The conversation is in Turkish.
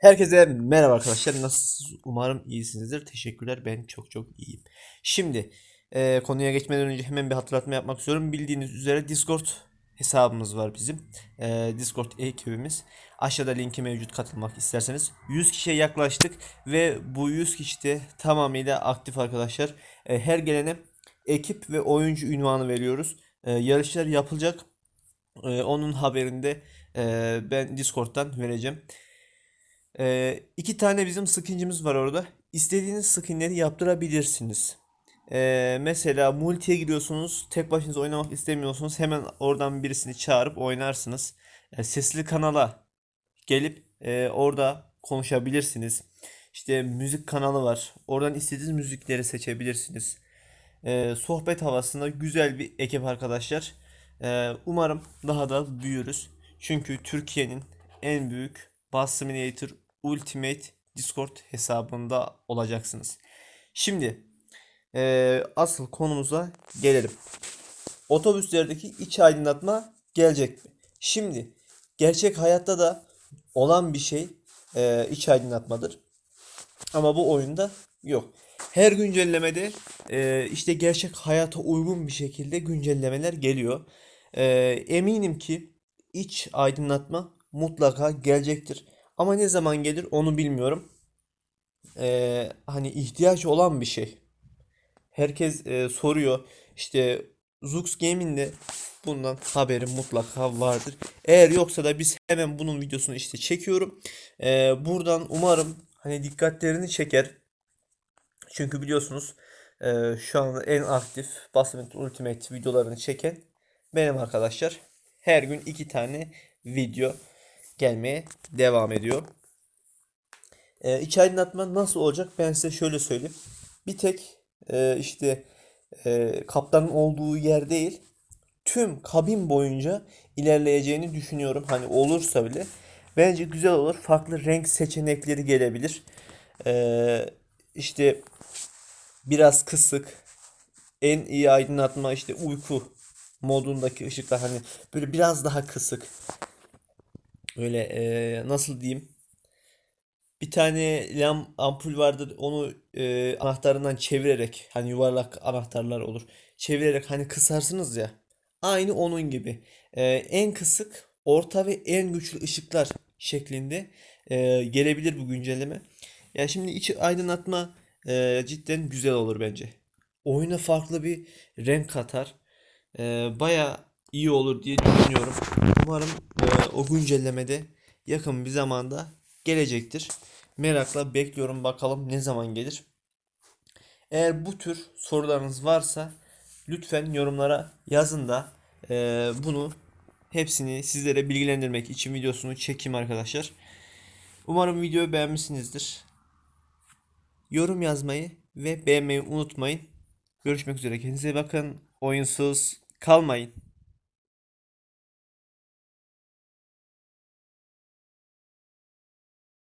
Herkese merhaba arkadaşlar. Nasılsınız? Umarım iyisinizdir. Teşekkürler. Ben çok çok iyiyim. Şimdi e, konuya geçmeden önce hemen bir hatırlatma yapmak istiyorum. Bildiğiniz üzere Discord hesabımız var bizim. E, Discord ekibimiz. Aşağıda linki mevcut katılmak isterseniz. 100 kişiye yaklaştık ve bu 100 kişi de tamamıyla aktif arkadaşlar. E, her gelene ekip ve oyuncu ünvanı veriyoruz. E, yarışlar yapılacak. E, onun haberinde e, ben Discord'dan vereceğim. Ee, iki tane bizim skincimiz var orada. İstediğiniz skinleri yaptırabilirsiniz. Ee, mesela multiye giriyorsunuz. Tek başınıza oynamak istemiyorsunuz. Hemen oradan birisini çağırıp oynarsınız. Ee, sesli kanala gelip e, orada konuşabilirsiniz. İşte müzik kanalı var. Oradan istediğiniz müzikleri seçebilirsiniz. Ee, sohbet havasında güzel bir ekip arkadaşlar. Ee, umarım daha da büyürüz. Çünkü Türkiye'nin en büyük Bass Simulator Ultimate Discord hesabında olacaksınız. Şimdi eee, asıl konumuza gelelim. Otobüslerdeki iç aydınlatma gelecek mi? Şimdi gerçek hayatta da olan bir şey eee iç aydınlatmadır. Ama bu oyunda yok. Her güncellemede eee, işte gerçek hayata uygun bir şekilde güncellemeler geliyor. Eee, eminim ki iç aydınlatma mutlaka gelecektir. Ama ne zaman gelir onu bilmiyorum. Eee, hani ihtiyaç olan bir şey. Herkes eee, soruyor. İşte Zux Gaming'de bundan haberim mutlaka vardır. Eğer yoksa da biz hemen bunun videosunu işte çekiyorum. Eee, buradan umarım hani dikkatlerini çeker. Çünkü biliyorsunuz eee, şu anda en aktif Basement Ultimate videolarını çeken benim arkadaşlar. Her gün iki tane video gelmeye devam ediyor. Ee, iç aydınlatma nasıl olacak? Ben size şöyle söyleyeyim. Bir tek e, işte e, kaptanın olduğu yer değil, tüm kabin boyunca ilerleyeceğini düşünüyorum. Hani olursa bile bence güzel olur. Farklı renk seçenekleri gelebilir. Ee, işte biraz kısık, en iyi aydınlatma işte uyku modundaki ışıklar hani böyle biraz daha kısık. Öyle eee, nasıl diyeyim? Bir tane lam ampul vardır. Onu eee, anahtarından çevirerek hani yuvarlak anahtarlar olur. Çevirerek hani kısarsınız ya. Aynı onun gibi. Eee, en kısık, orta ve en güçlü ışıklar şeklinde eee, gelebilir bu güncelleme. Ya şimdi iç aydınlatma eee, cidden güzel olur bence. Oyuna farklı bir renk katar. Eee baya iyi olur diye düşünüyorum. Umarım eee, o güncellemede yakın bir zamanda gelecektir. Merakla bekliyorum bakalım ne zaman gelir. Eğer bu tür sorularınız varsa lütfen yorumlara yazın da eee, bunu hepsini sizlere bilgilendirmek için videosunu çekeyim arkadaşlar. Umarım videoyu beğenmişsinizdir. Yorum yazmayı ve beğenmeyi unutmayın. Görüşmek üzere. Kendinize bakın. Oyunsuz kalmayın.